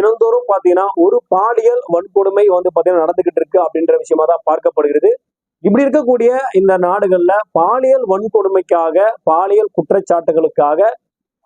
தினந்தோறும் பாத்தீங்கன்னா ஒரு பாலியல் வன்கொடுமை வந்து பாத்தீங்கன்னா நடந்துகிட்டு இருக்கு அப்படின்ற விஷயமா தான் பார்க்கப்படுகிறது. இப்படி இருக்கக்கூடிய இந்த நாடுகள்ல பாலியல் வன்கொடுமைக்காக பாலியல் குற்றச்சாட்டுகளுக்காக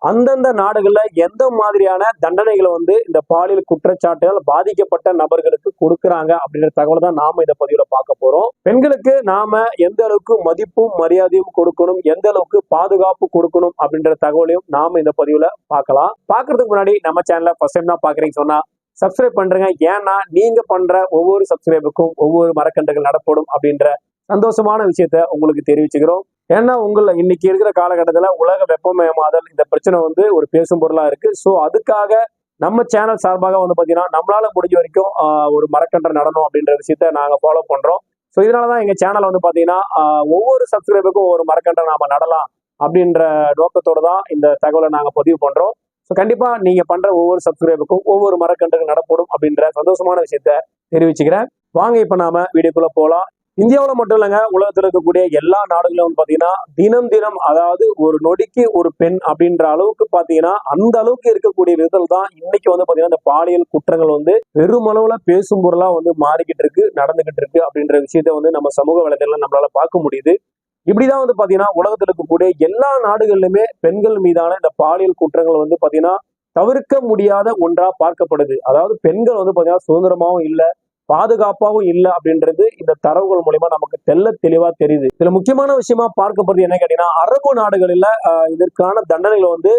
அந்தந்த நாடுகள்ல எந்த மாதிரியான தண்டனைகளை வந்து இந்த பாலியல் குற்றச்சாட்டுகள் பாதிக்கப்பட்ட நபர்களுக்கு கொடுக்குறாங்க அப்படின்ற தகவலை தான் நாம இந்த பதிவுல பார்க்க போறோம். பெண்களுக்கு நாம எந்த அளவுக்கு மதிப்பும் மரியாதையும் கொடுக்கணும் எந்த அளவுக்கு பாதுகாப்பு கொடுக்கணும் அப்படின்ற தகவலையும் நாம இந்த பதிவுல பார்க்கலாம். பார்க்கறதுக்கு முன்னாடி நம்ம சேனலை ஃபர்ஸ்ட் டைம் தான் பாக்குறீங்க சொன்னா சப்ஸ்கிரைப் பண்றேங்க. ஏன்னா நீங்க பண்ற ஒவ்வொரு சப்ஸ்கிரைபுக்கும் ஒவ்வொரு மரக்கன்றுகள் நடப்படும் அப்படின்ற சந்தோஷமான விஷயத்த உங்களுக்கு தெரிவிச்சுக்கிறோம். ஏன்னா உங்களை இன்னைக்கு இருக்கிற காலகட்டத்தில் உலக வெப்பமயமாதல் இந்த பிரச்சனை வந்து ஒரு பேசும் பொருளாக இருக்கு. ஸோ அதுக்காக நம்ம சேனல் சார்பாக வந்து பார்த்தீங்கன்னா நம்மளால முடிஞ்ச வரைக்கும் ஒரு மரக்கன்று நடணும் அப்படின்ற விஷயத்த நாங்கள் ஃபாலோ பண்ணுறோம் ஸோ இதனால தான் எங்கள் சேனல் வந்து பார்த்தீங்கன்னா ஒவ்வொரு சப்ஸ்கிரைபருக்கும் ஒரு மரக்கன்றை நாம நடலாம் அப்படின்ற நோக்கத்தோடு தான் இந்த தகவலை நாங்கள் பதிவு பண்ணுறோம் ஸோ கண்டிப்பாக நீங்கள் பண்ணுற ஒவ்வொரு சப்ஸ்கிரைபருக்கும் ஒவ்வொரு மரக்கன்றுகள் நடப்படும் அப்படின்ற சந்தோஷமான விஷயத்த தெரிவிச்சுக்கிறேன். வாங்க இப்போ நாம வீடியோக்குள்ளே போகலாம் இந்தியாவில் மட்டும் இல்லைங்க உலகத்தில் இருக்கக்கூடிய எல்லா நாடுகளும் வந்து பார்த்தீங்கன்னா தினம் தினம் அதாவது ஒரு நொடிக்கு ஒரு பெண் அப்படின்ற அளவுக்கு பார்த்தீங்கன்னா அந்த அளவுக்கு இருக்கக்கூடிய விதத்தில் தான் இன்னைக்கு வந்து பார்த்தீங்கன்னா இந்த பாலியல் குற்றங்கள் வந்து பெருமளவில் பேசும் பொருளாக வந்து மாறிக்கிட்டு இருக்கு நடந்துகிட்டு இருக்கு அப்படின்ற விஷயத்த வந்து நம்ம சமூக வலைதளம் நம்மளால பார்க்க முடியுது. இப்படிதான் வந்து பார்த்தீங்கன்னா உலகத்தில் இருக்கக்கூடிய எல்லா நாடுகளிலுமே பெண்கள் மீதான இந்த பாலியல் குற்றங்கள் வந்து பார்த்தீங்கன்னா தவிர்க்க முடியாத ஒன்றா பார்க்கப்படுது. அதாவது பெண்கள் வந்து பார்த்தீங்கன்னா சுதந்திரமாவும் இல்லை பாதுகாப்பாகவும் இல்லை அப்படின்றது இந்த தரவுகள் மூலயமா நமக்கு தெல்ல தெளிவா தெரியுது. இதுல முக்கியமான விஷயமா பார்க்கப்படுது என்ன கேட்டீங்கன்னா அரபு நாடுகளில் இதற்கான தண்டனைகள் வந்து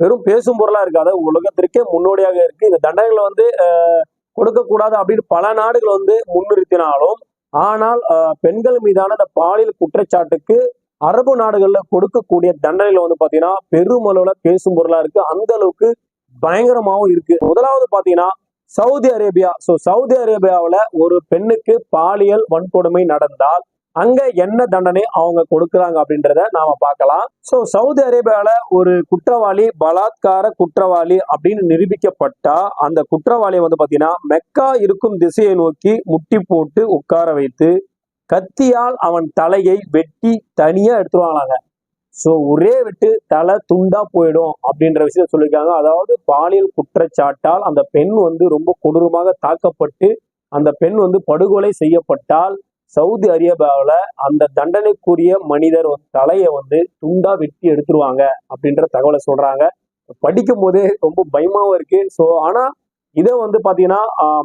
வெறும் பேசும் பொருளா இருக்காது. உலகத்திற்கே முன்னோடியாக இருக்கு. இந்த தண்டனைகளை வந்து ஆஹ், கொடுக்கக்கூடாது அப்படின்னு பல நாடுகள் வந்து முன்னிறுத்தினாலும் ஆனால் பெண்கள் மீதான இந்த பாலியல் குற்றச்சாட்டுக்கு அரபு நாடுகளில் கொடுக்கக்கூடிய தண்டனைகள் வந்து பாத்தீங்கன்னா பெருமளவுல பேசும் பொருளா இருக்கு. அந்த அளவுக்கு பயங்கரமாகவும் இருக்கு. முதலாவது பாத்தீங்கன்னா சவுதி அரேபியா சோ சவுதி அரேபியாவுல ஒரு பெண்ணுக்கு பாலியல் வன்கொடுமை நடந்தால் அங்க என்ன தண்டனை அவங்க கொடுக்குறாங்க அப்படின்றத நாம பார்க்கலாம். சோ சவுதி அரேபியால ஒரு குற்றவாளி பலாத்கார குற்றவாளி அப்படின்னு நிரூபிக்கப்பட்டா அந்த குற்றவாளியை வந்து பாத்தீங்கன்னா மெக்கா இருக்கும் திசையை நோக்கி முட்டி போட்டு உட்கார வைத்து கத்தியால் அவன் தலையை வெட்டி தனியா எடுத்துருவாங்களாங்க. ஸோ ஒரே விட்டு தலை துண்டா போயிடும் அப்படின்ற விஷயத்த சொல்லியிருக்காங்க. அதாவது பாலியல் குற்றச்சாட்டால் அந்த பெண் வந்து ரொம்ப கொடூரமாக தாக்கப்பட்டு அந்த பெண் வந்து படுகொலை செய்யப்பட்டால் சவுதி அரேபியாவில் அந்த தண்டனைக்குரிய மனிதர் வந்து தலையை வந்து துண்டா வெட்டி எடுத்துருவாங்க அப்படின்ற தகவலை சொல்றாங்க. படிக்கும் போதே ரொம்ப பயமாவும் இருக்கு. ஸோ ஆனா இதை வந்து பாத்தீங்கன்னா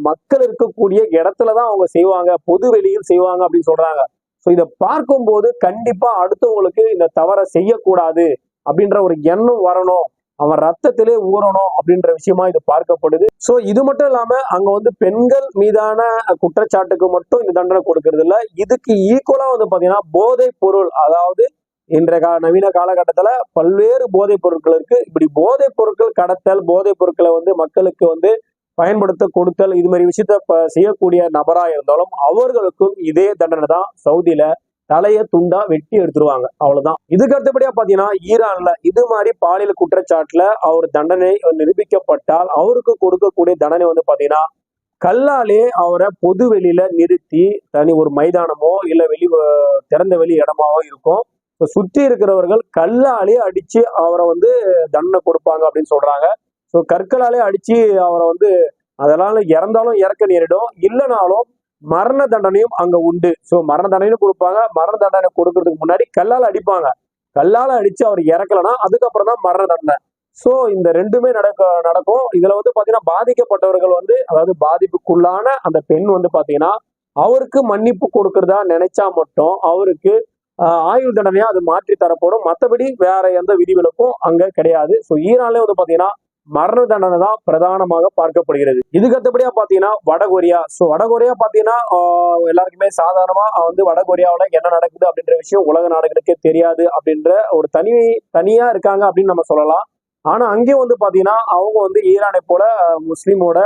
மக்கள் இருக்கக்கூடிய இடத்துல தான் அவங்க செய்வாங்க. பொது வெளியில் செய்வாங்க அப்படின்னு சொல்றாங்க. ஸோ இதை பார்க்கும்போது கண்டிப்பா அடுத்தவங்களுக்கு இந்த தவறை செய்யக்கூடாது அப்படின்ற ஒரு எண்ணம் வரணும். அவன் ரத்தத்திலே ஊறணும் அப்படின்ற விஷயமா இது பார்க்கப்படுது. ஸோ இது மட்டும் இல்லாம அங்க வந்து பெண்கள் மீதான குற்றச்சாட்டுக்கு மட்டும் இந்த தண்டனை கொடுக்கறது இல்ல. இதுக்கு ஈக்குவலா வந்து பாத்தீங்கன்னா போதைப் பொருள் அதாவது இன்றைய கா நவீன காலகட்டத்துல பல்வேறு போதைப் பொருட்கள் இருக்கு. இப்படி போதைப் பொருட்கள் கடத்தல் போதைப் பொருட்களை வந்து மக்களுக்கு வந்து பயன்படுத்த கொடுத்தல் இது மாதிரி விஷயத்த செய்யக்கூடிய நபரா இருந்தாலும் அவர்களுக்கும் இதே தண்டனை தான் சவுதியில தலைய துண்டா வெட்டி எடுத்துருவாங்க. அவ்வளவுதான். இதுக்கு அடுத்தபடியா பாத்தீங்கன்னா ஈரான்ல இது மாதிரி பாலியல் குற்றச்சாட்டுல அவர் தண்டனை நிரூபிக்கப்பட்டால் அவருக்கு கொடுக்கக்கூடிய தண்டனை வந்து பாத்தீங்கன்னா கல்லாலே அவரை பொது வெளியில நிறுத்தி தனி ஒரு மைதானமோ இல்ல வெளி திறந்த வெளி இடமாவோ இருக்கும். சுற்றி இருக்கிறவர்கள் கல்லாலே அடிச்சு அவரை வந்து தண்டனை கொடுப்பாங்க அப்படின்னு சொல்றாங்க. ஸோ கற்களாலே அடிச்சு அவரை வந்து அதனால இறந்தாலும் இறக்க நேரிடும். இல்லைனாலும் மரண தண்டனையும் அங்க உண்டு. ஸோ மரண தண்டனையும் கொடுப்பாங்க. மரண தண்டனை கொடுக்கறதுக்கு முன்னாடி கல்லால் அடிப்பாங்க. கல்லால் அடிச்சு அவர் இறக்கலனா அதுக்கப்புறம் தான் மரண தண்டனை. ஸோ இந்த ரெண்டுமே நடக்க நடக்கும். இதுல வந்து பாத்தீங்கன்னா பாதிக்கப்பட்டவர்கள் வந்து அதாவது பாதிப்புக்குள்ளான அந்த பெண் வந்து பாத்தீங்கன்னா அவருக்கு மன்னிப்பு கொடுக்கறதா நினைச்சா மட்டும் அவருக்கு ஆயுள் தண்டனையா அது மாற்றி தரப்படும் மற்றபடி வேற எந்த விதிவிலக்கும் அங்க கிடையாது. ஸோ ஈரான்லேயே வந்து பாத்தீங்கன்னா மரண தண்டனை தான் பிரதானமாக பார்க்கப்படுகிறது. இதுக்கு அடுத்தபடியா பாத்தீங்கன்னா வடகொரியா ஸோ வடகொரியா பாத்தீங்கன்னா எல்லாருக்குமே சாதாரணமா வந்து வடகொரியாவில் என்ன நடக்குது அப்படின்ற விஷயம் உலக நாடுகளுக்கே தெரியாது அப்படின்ற ஒரு தனி தனியா இருக்காங்க அப்படின்னு நம்ம சொல்லலாம். ஆனா அங்கேயும் வந்து பாத்தீங்கன்னா அவங்க வந்து ஈரானை போல முஸ்லீமோட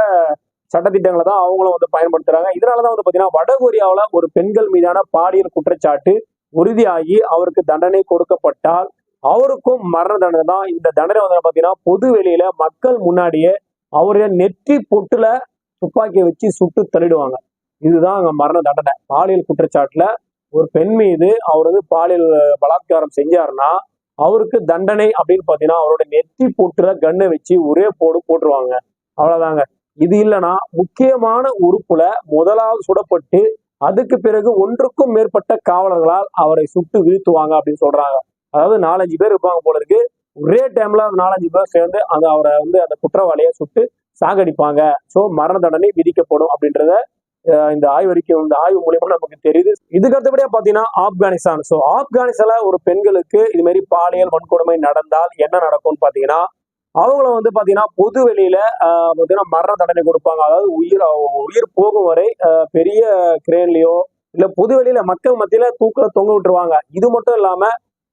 சட்டத்திட்டங்களை தான் அவங்களும் வந்து பயன்படுத்துறாங்க. இதனாலதான் வந்து பாத்தீங்கன்னா வடகொரியாவில் ஒரு பெண்கள் மீதான பாலியல் குற்றச்சாட்டு உறுதியாகி அவருக்கு தண்டனை கொடுக்கப்பட்டால் அவருக்கும் மரண தண்டனை தான். இந்த தண்டனை வந்து பாத்தீங்கன்னா பொது வெளியில மக்கள் முன்னாடியே அவருடைய நெற்றி பொட்டுல துப்பாக்கியை வச்சு சுட்டு தள்ளிடுவாங்க. இதுதான் அங்க மரண தண்டனை. பாலியல் குற்றச்சாட்டுல ஒரு பெண் மீது அவர் வந்து பாலியல் பலாத்காரம் செஞ்சாருன்னா அவருக்கு தண்டனை அப்படின்னு பாத்தீங்கன்னா அவரோட நெத்தி பொட்டுல கண்ணை வச்சு ஒரே போடு போட்டுருவாங்க. அவ்வளவுதாங்க. இது இல்லைன்னா முக்கியமான உறுப்புல முதலாவது சுடப்பட்டு அதுக்கு பிறகு ஒன்றுக்கும் மேற்பட்ட காவலர்களால் அவரை சுட்டு வீழ்த்துவாங்க அப்படின்னு சொல்றாங்க. அதாவது நாலஞ்சு பேர் இருப்பாங்க போல இருக்கு. ஒரே டைம்ல அந்த நாலஞ்சு பேர் சேர்ந்து அந்த அவரை வந்து அந்த குற்றவாளியை சுட்டு சாகடிப்பாங்க. ஸோ மரண தண்டனை விதிக்கப்படும் அப்படின்றத இந்த ஆய்வறிக்கை இந்த ஆய்வு மூலியமா நமக்கு தெரியுது. இதுக்கு அடுத்தபடியா பாத்தீங்கன்னா ஆப்கானிஸ்தான். ஸோ ஆப்கானிஸ்தான்ல ஒரு பெண்களுக்கு இது மாதிரி பாலியல் வன்கொடுமை நடந்தால் என்ன நடக்கும்னு பாத்தீங்கன்னா அவங்கள வந்து பாத்தீங்கன்னா பொது வெளியில பாத்தீங்கன்னா மரண தண்டனை கொடுப்பாங்க. அதாவது உயிர் உயிர் போகும் வரை பெரிய கிரேன்லயோ இல்ல பொது வெளியில மக்கள் மத்தியில தூக்கில தொங்க விட்டுருவாங்க. இது மட்டும் இல்லாம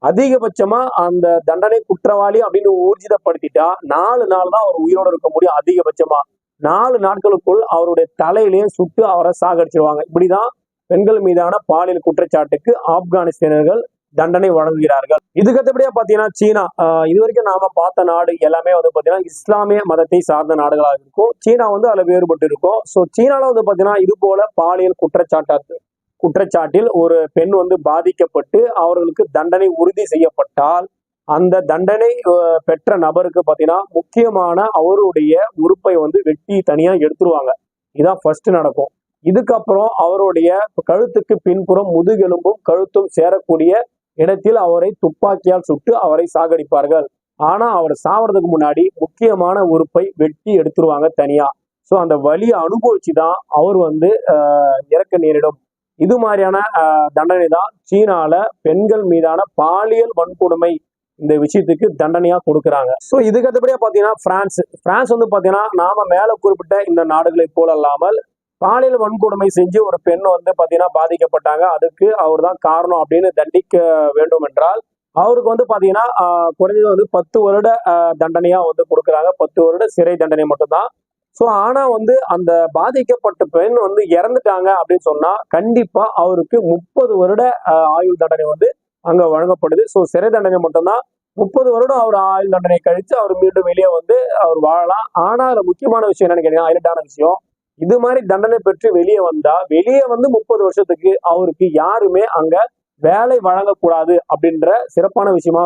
அதிகபட்சமா அந்த தண்டனை குற்றவாளி அப்படின்னு ஊர்ஜிதப்படுத்திட்டா நாலு நாள் தான் அவர் உயிரோட இருக்க முடியும் அதிகபட்சமா. நாலு நாட்களுக்குள் அவருடைய தலையிலேயே சுட்டு அவரை சாகடிச்சிருவாங்க. இப்படிதான் பெண்கள் மீதான பாலியல் குற்றச்சாட்டுக்கு ஆப்கானிஸ்தானர்கள் தண்டனை வழங்குகிறார்கள். இதுக்கு பாத்தீங்கன்னா சீனா ஆஹ் இது வரைக்கும் நாம பார்த்த நாடு எல்லாமே வந்து பாத்தீங்கன்னா இஸ்லாமிய மதத்தை சார்ந்த நாடுகளாக இருக்கும். சீனா வந்து அதுல வேறுபட்டு இருக்கும் ஸோ சீனால வந்து பாத்தீங்கன்னா இது போல பாலியல் குற்றச்சாட்டு குற்றச்சாட்டில் ஒரு பெண் வந்து பாதிக்கப்பட்டு அவர்களுக்கு தண்டனை உறுதி செய்யப்பட்டால் அந்த தண்டனை பெற்ற நபருக்கு பார்த்தீங்கன்னா முக்கியமான அவருடைய உறுப்பை வந்து வெட்டி தனியா எடுத்துருவாங்க. இதான் ஃபர்ஸ்ட் நடக்கும். இதுக்கப்புறம் அவருடைய கழுத்துக்கு பின்புறம் முதுகெலும்பும் கழுத்தும் சேரக்கூடிய இடத்தில் அவரை துப்பாக்கியால் சுட்டு அவரை சாகடிப்பார்கள். ஆனா அவர் சாவறதுக்கு முன்னாடி முக்கியமான உறுப்பை வெட்டி எடுத்துருவாங்க தனியா. ஸோ அந்த வழியை அனுபவிச்சு தான் அவர் வந்து ஆஹ், இறக்க நேரிடும். இது மாதிரியான தண்டனை தான் சீனால பெண்கள் மீதான பாலியல் வன்கொடுமை இந்த விஷயத்துக்கு தண்டனையா கொடுக்குறாங்க. ஸோ இதுக்கு அடுத்தபடியா பாத்தீங்கன்னா பிரான்ஸ் பிரான்ஸ் வந்து பாத்தீங்கன்னா நாம மேல குறிப்பிட்ட இந்த நாடுகளை போல அல்லாமல் பாலியல் வன்கொடுமை செஞ்சு ஒரு பெண் வந்து பாத்தீங்கன்னா பாதிக்கப்பட்டாங்க. அதுக்கு அவர் தான் காரணம் அப்படின்னு தண்டிக்க வேண்டும் என்றால் அவருக்கு வந்து பாத்தீங்கன்னா குறைஞ்சது வந்து பத்து வருட தண்டனையா வந்து கொடுக்குறாங்க. பத்து வருட சிறை தண்டனை மட்டும்தான். ஸோ ஆனால் வந்து அந்த பாதிக்கப்பட்ட பெண் வந்து இறந்துட்டாங்க அப்படின்னு சொன்னால் கண்டிப்பாக அவருக்கு முப்பது வருட ஆயுள் தண்டனை வந்து அங்கே வழங்கப்படுது. ஸோ சிறை தண்டனை மட்டும்தான். முப்பது வருடம் அவர் ஆயுள் தண்டனை கழித்து அவர் மீண்டும் வெளியே வந்து அவர் வாழலாம். ஆனால் அதில் முக்கியமான விஷயம் என்னன்னு கேட்டீங்கன்னா ஹைலைட்டான விஷயம். இது மாதிரி தண்டனை பெற்று வெளியே வந்தா வெளியே வந்து முப்பது வருஷத்துக்கு அவருக்கு யாருமே அங்க வேலை வழங்கக்கூடாது அப்படின்ற சிறப்பான விஷயமா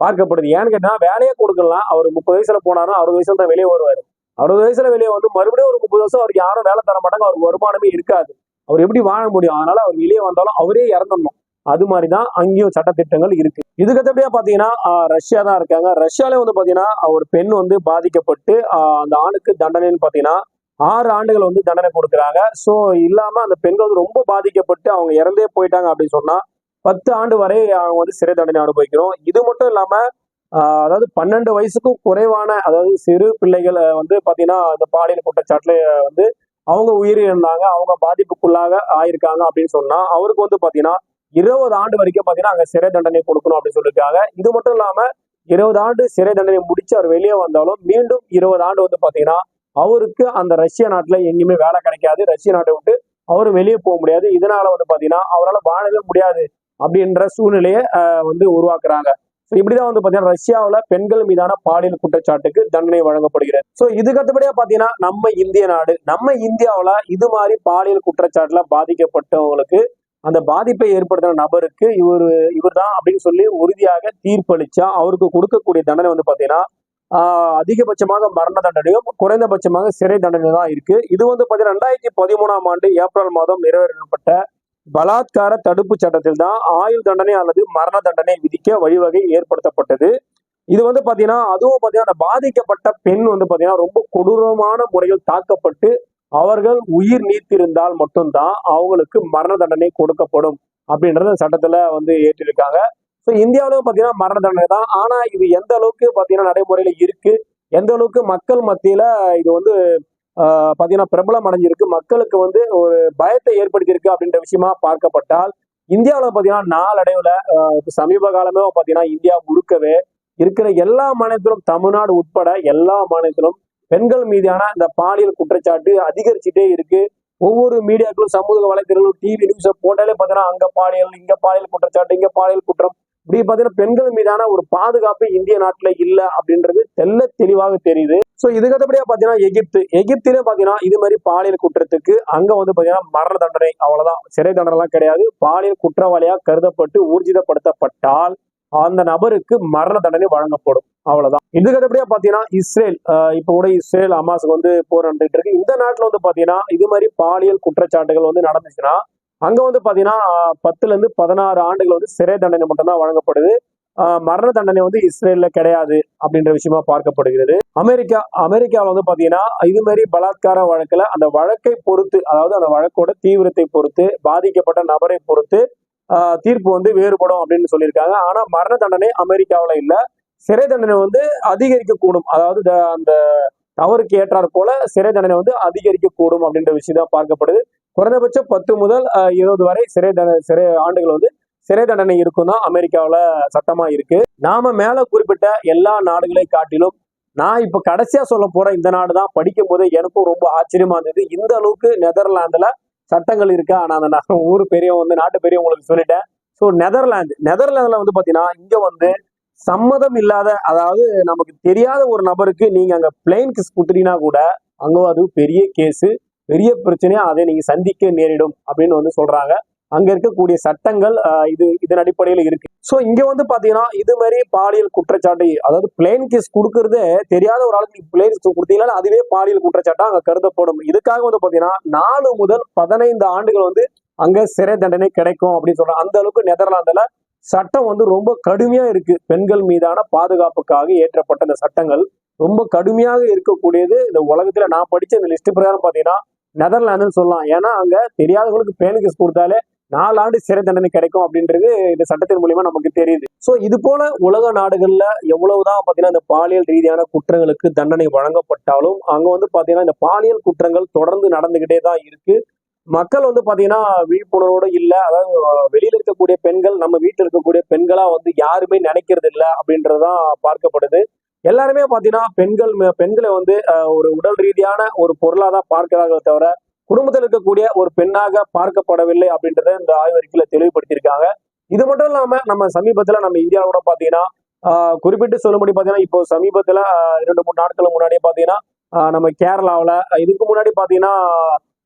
பார்க்கப்படுது. ஏன்னு கேட்டா வேலையை கொடுக்கலாம். அவர் முப்பது வயசுல போனாலும் அறுபது வயசுல தான் வெளியே வருவாரு. அறுபது வயசுல வெளியே வந்து மறுபடியும் ஒரு முப்பது வருஷம் அவருக்கு யாரும் வேலை தர மாட்டாங்க. அவருக்கு வருமானமே இருக்காது. அவர் எப்படி வாழ முடியும்? அதனால அவர் வெளியே வந்தாலும் அவரே இறந்துடணும். அது மாதிரிதான் அங்கேயும் சட்டத்திட்டங்கள் இருக்கு. இதுக்கு பாத்தீங்கன்னா ரஷ்யா தான் இருக்காங்க. ரஷ்யாலே வந்து பாத்தீங்கன்னா ஒரு பெண் வந்து பாதிக்கப்பட்டு அந்த ஆணுக்கு தண்டனைன்னு பாத்தீங்கன்னா ஆறு ஆண்டுகள் வந்து தண்டனை கொடுக்குறாங்க. ஸோ இல்லாம அந்த பெண்கள் வந்து ரொம்ப பாதிக்கப்பட்டு அவங்க இறந்தே போயிட்டாங்க அப்படின்னு சொன்னா பத்து ஆண்டு வரை அவங்க வந்து சிறை தண்டனை அனுபவிக்கிறோம். இது மட்டும் இல்லாம அதாவது பன்னெண்டு வயசுக்கும் குறைவான அதாவது சிறு பிள்ளைகள் வந்து பாத்தீங்கன்னா அந்த பாலியல் குற்றச்சாட்டுல வந்து அவங்க உயிரிழந்தாங்க அவங்க பாதிப்புக்குள்ளாக ஆயிருக்காங்க அப்படின்னு சொன்னா அவருக்கு வந்து பாத்தீங்கன்னா இருபது ஆண்டு வரைக்கும் பாத்தீங்கன்னா அங்க சிறை தண்டனை கொடுக்கணும் அப்படின்னு சொல்லியிருக்காங்க. இது மட்டும் இல்லாம இருபது ஆண்டு சிறை தண்டனை முடிச்சு அவர் வெளியே வந்தாலும் மீண்டும் இருபது ஆண்டு வந்து பாத்தீங்கன்னா அவருக்கு அந்த ரஷ்ய நாட்டுல எங்கேயுமே வேலை கிடைக்காது. ரஷ்ய நாட்டை விட்டு அவர் வெளியே போக முடியாது. இதனால வந்து பாத்தீங்கன்னா அவரால் வாழவே முடியாது அப்படின்ற சூழ்நிலையை வந்து உருவாக்குறாங்க. ஸோ இப்படிதான் வந்து பாத்தீங்கன்னா ரஷ்யாவில பெண்கள் மீதான பாலியல் குற்றச்சாட்டுக்கு தண்டனை வழங்கப்படுகிறது. ஸோ இதுக்கு அடுத்தபடியா பாத்தீங்கன்னா நம்ம இந்திய நாடு நம்ம இந்தியாவில் இது மாதிரி பாலியல் குற்றச்சாட்டுல பாதிக்கப்பட்டவங்களுக்கு அந்த பாதிப்பை ஏற்படுத்தின நபருக்கு இவர் இவர் தான் அப்படின்னு சொல்லி உறுதியாக தீர்ப்பளிச்சா அவருக்கு கொடுக்கக்கூடிய தண்டனை வந்து பாத்தீங்கன்னா அதிகபட்சமாக மரண தண்டனையும் குறைந்தபட்சமாக சிறை தண்டனை தான் இருக்கு. இது வந்து பாத்தீங்கன்னா ரெண்டாயிரத்தி பதிமூணாம் ஆண்டு ஏப்ரல் மாதம் நிறைவேற்றப்பட்ட பலாத்கார தடுப்பு சட்டத்தில் தான் ஆயுள் தண்டனை அல்லது மரண தண்டனை விதிக்க வழிவகை ஏற்படுத்தப்பட்டது. இது வந்து பாத்தீங்கன்னா அதுவும் பாத்தீங்கன்னா அந்த பாதிக்கப்பட்ட பெண் வந்து பாத்தீங்கன்னா ரொம்ப கொடூரமான முறையில் தாக்கப்பட்டு அவர்கள் உயிர் நீத்திருந்தால் மட்டும்தான் அவங்களுக்கு மரண தண்டனை கொடுக்கப்படும் அப்படின்றத சட்டத்துல வந்து ஏற்றிருக்காங்க. ஸோ இந்தியாவிலும் பாத்தீங்கன்னா மரண தண்டனை தான். ஆனா இது எந்த அளவுக்கு பாத்தீங்கன்னா நடைமுறையில இருக்கு? எந்த அளவுக்கு மக்கள் மத்தியில இது வந்து பார்த்தீங்கன்னா பாத்தீங்கன்னா பிரபலம் அடைஞ்சிருக்கு. மக்களுக்கு வந்து ஒரு பயத்தை ஏற்படுத்தியிருக்கு அப்படின்ற விஷயமா பார்க்கப்பட்டால் இந்தியாவில் பாத்தீங்கன்னா நாளடைவுல இப்போ சமீப காலமே பாத்தீங்கன்னா இந்தியா முழுக்கவே இருக்கிற எல்லா மாநிலத்திலும் தமிழ்நாடு உட்பட எல்லா மாநிலத்திலும் பெண்கள் மீதான இந்த பாலியல் குற்றச்சாட்டு அதிகரிச்சுட்டே இருக்கு. ஒவ்வொரு மீடியாக்களும் சமூக வலைத்தளங்களும் டிவி நியூஸ் போட்டாலே பாத்தீங்கன்னா அங்க பாலியல் இங்க பாலியல் குற்றச்சாட்டு இங்க பாலியல் குற்றம் இப்படி பாத்தீங்கன்னா பெண்கள் மீதான ஒரு பாதுகாப்பு இந்திய நாட்டுல இல்ல அப்படின்றது தெல்ல தெளிவாக தெரியுது. சோ இதுக்கு அடுத்தபடியா பாத்தீங்கன்னா எகிப்து. எகிப்திலே பாத்தீங்கன்னா இது மாதிரி பாலியல் குற்றத்துக்கு அங்க வந்து பாத்தீங்கன்னா மரண தண்டனை அவ்வளவுதான். சிறை தண்டனை கிடையாது. பாலியல் குற்றவாளியா கருதப்பட்டு ஊர்ஜிதப்படுத்தப்பட்டால் அந்த நபருக்கு மரண தண்டனை வழங்கப்படும். அவ்வளவுதான். இதுக்கு பாத்தீங்கன்னா இஸ்ரேல் ஆஹ் இப்போ கூட இஸ்ரேல் அமாஸுக்கு வந்து போர் நடந்துட்டு இருக்கு. இந்த நாட்டுல வந்து பாத்தீங்கன்னா இது மாதிரி பாலியல் குற்றச்சாட்டுகள் வந்து நடந்துச்சுன்னா அங்க வந்து பாத்தீங்கன்னா பத்துலேருந்து பத்துல இருந்து பதினாறு ஆண்டுகள் வந்து சிறை தண்டனை மட்டும்தான் வழங்கப்படுது. மரண தண்டனை வந்து இஸ்ரேல்ல கிடையாது அப்படின்ற விஷயமா பார்க்கப்படுகிறது. அமெரிக்கா அமெரிக்காவில் வந்து பாத்தீங்கன்னா இது மாதிரி பலாத்கார வழக்குல அந்த வழக்கை பொறுத்து அதாவது அந்த வழக்கோட தீவிரத்தை பொறுத்து பாதிக்கப்பட்ட நபரை பொறுத்து தீர்ப்பு வந்து வேறுபடும் அப்படின்னு சொல்லியிருக்காங்க. ஆனா மரண தண்டனை அமெரிக்காவில் இல்ல. சிறை தண்டனை வந்து அதிகரிக்க கூடும் அதாவது த- அந்த தவறுக்கு ஏற்றாற் போல சிறை தண்டனை வந்து அதிகரிக்க கூடும் அப்படின்ற விஷயம் தான் பார்க்கப்படுது. குறைந்தபட்சம் பத்து முதல் இருபது வரை சிறை தண்டனை சிறை ஆண்டுகள் வந்து சிறை தண்டனை இருக்கும் தான் அமெரிக்காவில் சட்டமா இருக்கு. நாம மேல குறிப்பிட்ட எல்லா நாடுகளை காட்டிலும் நான் இப்போ கடைசியா சொல்ல போற இந்த நாடு தான் படிக்கும் போது எனக்கும் ரொம்ப ஆச்சரியமா இருந்தது. இந்த அளவுக்கு நெதர்லாந்துல சட்டங்கள் இருக்கா. ஆனா அந்த ஊர் பெரியவங்க வந்து நாட்டு பெரியவங்களுக்கு உங்களுக்கு சொல்லிட்டேன். ஸோ நெதர்லாந்து நெதர்லாந்துல வந்து பாத்தீங்கன்னா இங்க வந்து சம்மதம் இல்லாத அதாவது நமக்கு தெரியாத ஒரு நபருக்கு நீங்க அங்க பிளெயின் கிஸ் குத்துறீங்கன்னா கூட அங்க அது பெரிய கேஸு பெரிய பிரச்சனையா அதை நீங்க சந்திக்க நேரிடும் அப்படின்னு வந்து சொல்றாங்க. அங்க இருக்கக்கூடிய சட்டங்கள் இது இதன் அடிப்படையில் இருக்கு. ஸோ இங்க வந்து பாத்தீங்கன்னா இது மாதிரி பாலியல் குற்றச்சாட்டு அதாவது பிளேன் கேஸ் கொடுக்கறதே தெரியாத ஒரு ஆளுக்கு நீங்க பிளைன் கேஸ் கொடுத்தீங்கன்னா அதுவே பாலியல் குற்றச்சாட்டா அங்க கருதப்படும். இதுக்காக வந்து பாத்தீங்கன்னா நாலு முதல் பதினைந்து ஆண்டுகள் வந்து அங்க சிறை தண்டனை கிடைக்கும் அப்படின்னு சொல்றாங்க. அந்த அளவுக்கு நெதர்லாந்துல சட்டம் வந்து ரொம்ப கடுமையா இருக்கு. பெண்கள் மீதான பாதுகாப்புக்காக ஏற்றப்பட்ட இந்த சட்டங்கள். ரொம்ப கடுமையாக இருக்கக்கூடியது இந்த உலகத்துல நான் படிச்ச இந்த லிஸ்ட் பிரகாரம் பாத்தீங்கன்னா நெதர்லாந்துன்னு சொல்லலாம். ஏன்னா அங்க தெரியாதவங்களுக்கு பேன் கேஸ் கொடுத்தாலே நாலு ஆண்டு சிறை தண்டனை கிடைக்கும் அப்படின்றது இந்த சட்டத்தின் மூலியமா நமக்கு தெரியுது. சோ இது போல உலக நாடுகள்ல எவ்வளவுதான் பாத்தீங்கன்னா இந்த பாலியல் ரீதியான குற்றங்களுக்கு தண்டனை வழங்கப்பட்டாலும் அங்க வந்து பாத்தீங்கன்னா இந்த பாலியல் குற்றங்கள் தொடர்ந்து நடந்துகிட்டே தான் இருக்கு. மக்கள் வந்து பாத்தீங்கன்னா விழிப்புணர்வோட இல்ல. அதாவது வெளியில இருக்கக்கூடிய பெண்கள் நம்ம வீட்டில் இருக்கக்கூடிய பெண்களா வந்து யாருமே நினைக்கிறது இல்லை அப்படின்றதுதான் பார்க்கப்படுது. எல்லாருமே பாத்தீங்கன்னா பெண்கள் பெண்களை வந்து ஒரு உடல் ரீதியான ஒரு பொருளா தான் பார்க்கிறார்களே தவிர குடும்பத்தில் இருக்கக்கூடிய ஒரு பெண்ணாக பார்க்கப்படவில்லை அப்படின்றத இந்த ஆய்வறிக்கையில தெளிவுபடுத்தியிருக்காங்க. இது மட்டும் இல்லாம நம்ம சமீபத்துல நம்ம இந்தியாவோட கூட பாத்தீங்கன்னா குறிப்பிட்டு சொல்லும்படி பாத்தீங்கன்னா இப்போ சமீபத்துல ரெண்டு இரண்டு மூணு நாட்களுக்கு முன்னாடியே பாத்தீங்கன்னா நம்ம கேரளாவில் இதுக்கு முன்னாடி பாத்தீங்கன்னா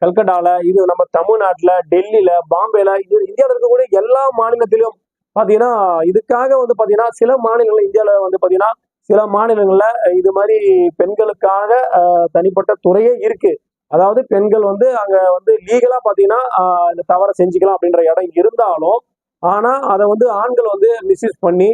கல்கட்டால இது நம்ம தமிழ்நாட்டுல டெல்லியில பாம்பேல இது இந்தியாவில் இருக்கக்கூடிய எல்லா மாநிலத்திலும் பாத்தீங்கன்னா இதுக்காக வந்து பாத்தீங்கன்னா சில மாநிலங்கள் இந்தியாவில் வந்து பாத்தீங்கன்னா சில மாநிலங்களில் இது மாதிரி பெண்களுக்காக தனிப்பட்ட துறையே இருக்கு. அதாவது பெண்கள் வந்து அங்கே வந்து லீகலாக பார்த்தீங்கன்னா இந்த தவறை செஞ்சுக்கலாம் அப்படின்ற இடம் இருந்தாலும் ஆனால் அதை வந்து ஆண்கள் வந்து மிஸ்யூஸ் பண்ணி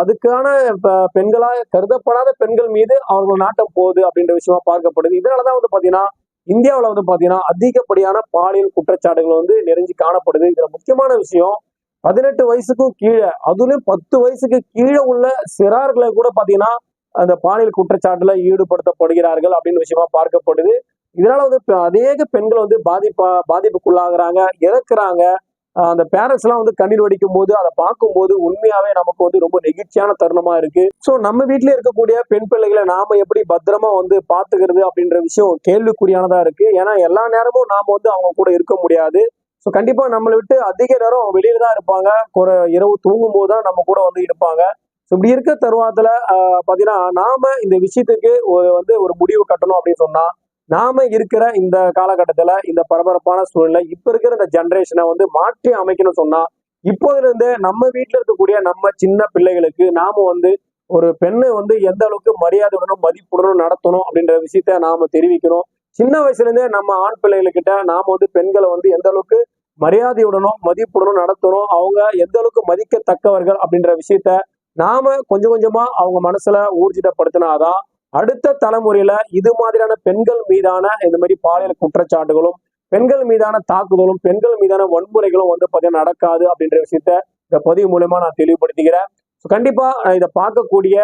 அதுக்கான இப்போ பெண்களாக கருதப்படாத பெண்கள் மீது அவர்கள் நாட்டம் போகுது அப்படின்ற விஷயமா பார்க்கப்படுது. இதனாலதான் வந்து பார்த்தீங்கன்னா இந்தியாவில் வந்து பார்த்தீங்கன்னா அதிகப்படியான பாலியல் குற்றச்சாட்டுகள் வந்து நிறைஞ்சு காணப்படுது. இதில் முக்கியமான விஷயம் பதினெட்டு வயசுக்கும் கீழே அதுலயும் பத்து வயசுக்கு கீழே உள்ள சிறார்களை கூட பாத்தீங்கன்னா அந்த பாலியல் குற்றச்சாட்டுல ஈடுபடுத்தப்படுகிறார்கள் அப்படின்னு விஷயமா பார்க்கப்படுது. இதனால வந்து அநேக பெண்கள் வந்து பாதிப்பா பாதிப்புக்குள்ளாகிறாங்க இறக்குறாங்க. அந்த பேரண்ட்ஸ் எல்லாம் வந்து கண்ணீர் வடிக்கும் போது அதை பார்க்கும்போது உண்மையாவே நமக்கு வந்து ரொம்ப நெகிழ்ச்சியான தருணமா இருக்கு. ஸோ நம்ம வீட்டிலே இருக்கக்கூடிய பெண் பிள்ளைகளை நாம எப்படி பத்திரமா வந்து பாத்துக்கிறது அப்படின்ற விஷயம் கேள்விக்குறியானதா இருக்கு. ஏன்னா எல்லா நேரமும் நாம வந்து அவங்க கூட இருக்க முடியாது. ஸோ கண்டிப்பாக நம்மளை விட்டு அதிக நேரம் வெளியில தான் இருப்பாங்க. ஒரு இரவு தூங்கும் போது தான் நம்ம கூட வந்து இருப்பாங்க. ஸோ இப்படி இருக்க தருவாத்துல பார்த்தீங்கன்னா நாம இந்த விஷயத்துக்கு ஒரு வந்து ஒரு முடிவு கட்டணும் அப்படின்னு சொன்னா நாம இருக்கிற இந்த காலகட்டத்தில் இந்த பரபரப்பான சூழ்நிலை இப்போ இருக்கிற இந்த ஜென்ரேஷனை வந்து மாற்றி அமைக்கணும்னு சொன்னா இப்போதுலேருந்தே நம்ம வீட்டில் இருக்கக்கூடிய நம்ம சின்ன பிள்ளைகளுக்கு நாம வந்து ஒரு பெண்ணை வந்து எந்த அளவுக்கு மரியாதையுடனும் மதிப்புடனும் நடத்தணும் அப்படின்ற விஷயத்த நாம தெரிவிக்கணும். சின்ன வயசுல இருந்தே நம்ம ஆண் பிள்ளைகளுக்கிட்ட நாம வந்து பெண்களை வந்து எந்த அளவுக்கு மரியாதையுடனும் மதிப்புடனும் நடத்தணும். அவங்க எந்த அளவுக்கு மதிக்கத்தக்கவர்கள் அப்படின்ற விஷயத்த நாம கொஞ்சம் கொஞ்சமா அவங்க மனசுல ஊர்ஜிதப்படுத்தினாதான் அடுத்த தலைமுறையில இது மாதிரியான பெண்கள் மீதான இந்த மாதிரி பாலியல் குற்றச்சாட்டுகளும் பெண்கள் மீதான தாக்குதலும் பெண்கள் மீதான வன்முறைகளும் வந்து பார்த்தீங்கன்னா நடக்காது அப்படின்ற விஷயத்த இந்த பதிவு மூலயமா நான் தெளிவுபடுத்திக்கிறேன். ஸோ கண்டிப்பா இதை பார்க்கக்கூடிய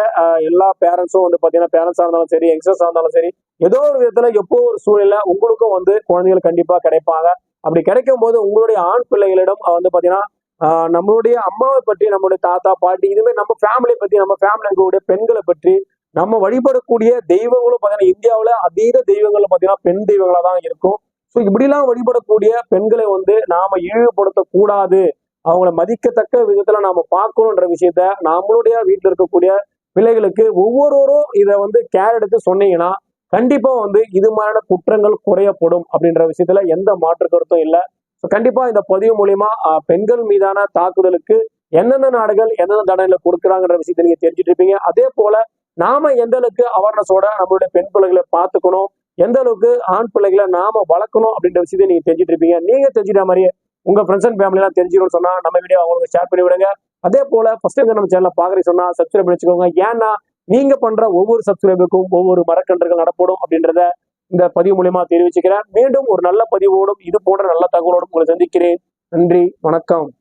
எல்லா பேரண்ட்ஸும் வந்து பார்த்தீங்கன்னா பேரண்ட்ஸாக இருந்தாலும் சரி யங்ஸ்டர்ஸாக இருந்தாலும் சரி ஏதோ ஒரு விதத்துல எப்போ ஒரு சூழ்நிலை உங்களுக்கும் வந்து குழந்தைகள் கண்டிப்பா கிடைப்பாங்க. அப்படி கிடைக்கும் போது உங்களுடைய ஆண் பிள்ளைகளிடம் வந்து பார்த்தீங்கன்னா நம்மளுடைய அம்மாவை பற்றி நம்மளுடைய தாத்தா பாட்டி இதுமாதிரி நம்ம ஃபேமிலியை பற்றி நம்ம ஃபேமிலி இருக்கக்கூடிய பெண்களை பற்றி நம்ம வழிபடக்கூடிய தெய்வங்களும் பார்த்தீங்கன்னா இந்தியாவில் அதீத தெய்வங்கள் பார்த்தீங்கன்னா பெண் தெய்வங்களாக தான் இருக்கும். ஸோ இப்படிலாம் வழிபடக்கூடிய பெண்களை வந்து நாம இழிவுபடுத்தக்கூடாது. அவங்கள மதிக்கத்தக்க விதத்தில் நாம பார்க்கணுன்ற விஷயத்த நம்மளுடைய வீட்டில் இருக்கக்கூடிய பிள்ளைகளுக்கு ஒவ்வொருவரும் இதை வந்து கேர் எடுத்து சொன்னீங்கன்னா கண்டிப்பா வந்து இது மாதிரியான குற்றங்கள் குறையப்படும் அப்படின்ற விஷயத்துல எந்த மாற்று கருத்தும் இல்லை. கண்டிப்பா இந்த பதிவு மூலியமா பெண்கள் மீதான தாக்குதலுக்கு எந்தெந்த நாடுகள் எந்தெந்த தண்டனை கொடுக்குறாங்கன்ற விஷயத்தை நீங்க தெரிஞ்சுட்டு இருப்பீங்க. அதே போல நாம எந்த அளவுக்கு அவேர்னஸோட நம்மளுடைய பெண் பிள்ளைகளை பார்த்துக்கணும் எந்த அளவுக்கு ஆண் பிள்ளைகளை நாம வளர்க்கணும் அப்படின்ற விஷயத்தை நீங்க தெரிஞ்சுட்டு இருப்பீங்க. நீங்க தெரிஞ்சுட்ட மாதிரியே உங்க ஃப்ரெண்ட்ஸ் அண்ட் ஃபேமிலி எல்லாம் சொன்னா நம்ம வீடியோ அவங்களுக்கு ஷேர் பண்ணி விடுங்க. அதே போல ஃபர்ஸ்ட் டைம் நம்ம சேனலை பாக்குறீங்க சொன்னா சப்ஸ்கிரைப் பண்ணி வச்சுக்கோங்க. ஏன்னா நீங்க பண்ற ஒவ்வொரு சப்ஸ்கிரைபுக்கும் ஒவ்வொரு மரக்கன்றுகள் நடப்படும் அப்படின்றத இந்த பதிவு மூலியமா தெரிவிச்சுக்கிறேன். மீண்டும் ஒரு நல்ல பதிவோடும் இது போன்ற நல்ல தகவலோடும் உங்களை சந்திக்கிறேன். நன்றி வணக்கம்.